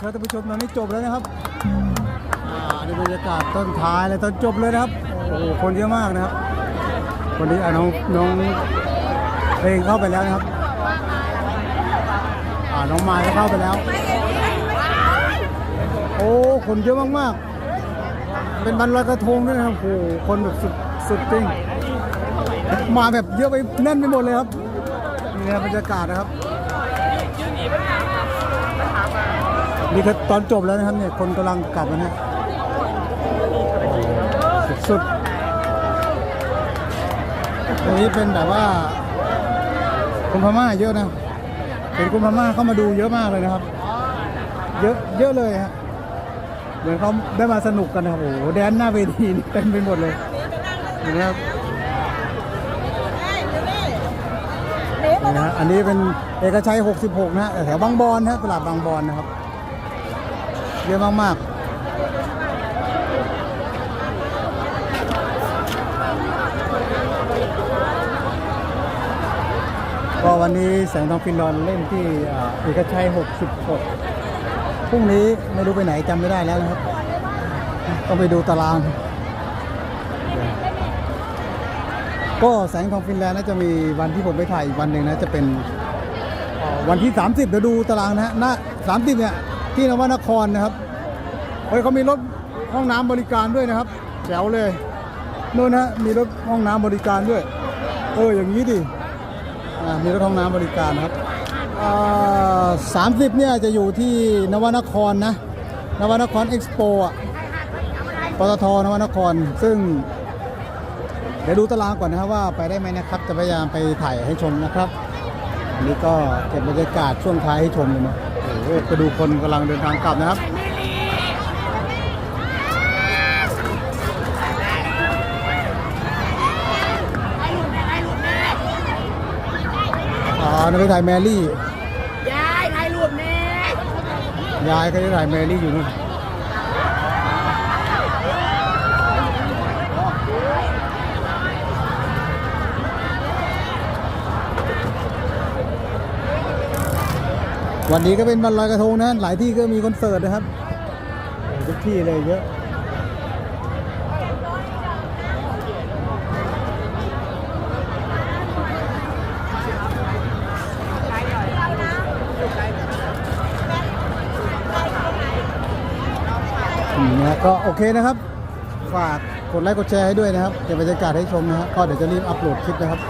ครับท่านผู้ชมตอนนี้จบแล้วนะครับอ่านี่บรรยากาศต้นท้ายเลยตอนจบเลยนะครับโอ้โหคนเยอะมากนะครับวันนี้อะน้องน้องเพลงเข้าไปแล้วนะครับอ่าน้องมายก็เข้าไปแล้ว โอ้คนเยอะมากๆ เป็นวันลอยกระทงด้วยนะครับโอ้โหคนแบบสุดสุดจริงมาแบบเยอะไปแน่นไปหมดเลยครับนี่นะบรรยากาศนะครับ นี่คือตอนจบแล้วนะครับเนี่ยคนกำลังกลับแล้วนี่ยสุดๆตรงนี้เป็นแบบว่าคนพม่าเยอะนะเป็นคนพม่าเข้ามาดูเยอะมากเลยนะครับ เยอะเยอะเลยฮะเหมือนเขาได้มาสนุกกันนะครับโอ้โหแดนหน้าเวทีนี่เต็มไปหมดเลยนะครับนี่นะอันนี้เป็นเอกชัย 66 นะฮะแถวบางบอนนะฮะตลาดบางบอนนะครับ เยอะมาก ๆก็วันนี้แสงทองฟินนอนเล่นที่อ่าเอกชัย 66 พรุ่งนี้ไม่รู้ไปไหนจำไม่ได้แล้วนะครับ ต้องไปดูตาราง ก็แสงทองฟินแลนด์น่าจะมีวันที่ผมไปถ่ายอีกวันหนึ่งนะ จะเป็นวันที่ 30 เดี๋ยวดูตารางนะฮะหน้า30 เนี่ย ที่นวนครนะครับเฮ้ยเขามีรถห้องน้ำบริการด้วยนะครับแจ๋วเลยนู่นนะมีรถห้องน้ำบริการด้วย เอออย่างนี้ดิอ่ามีรถห้องน้ำบริการนะครับสามสิบเนี่ยจะอยู่ที่นวนครนะนวนครเอ็กซ์โปอะปตทนวนคร ซึ่ง เดี๋ยวดูตารางก่อนนะครับว่าไปได้ไหมนะครับจะพยายามไปถ่ายให้ชมนะครับอันนี้ก็เก็บบรรยากาศช่วงท้ายให้ชมเลยนะ อ้โหไปดูคนกำลังเดินทางกลับนะครับอ๋อนั่นไปถ่ายแมรี่ ยายถ่ายรูปแน่ยายก็จะถ่ายแมรี่อยู่นู่น วันนี้ก็เป็นวันลอยกระทงนะ หลายที่ก็มีคอนเสิร์ตนะครับทุกที่เลยเยอะนะก็โอเคนะครับ ฝากกดไลค์กดแชร์ให้ด้วยนะครับเก็บบรรยากาศให้ชมนะครับก็เดี๋ยวจะรีบอัปโหลดคลิปนะครับ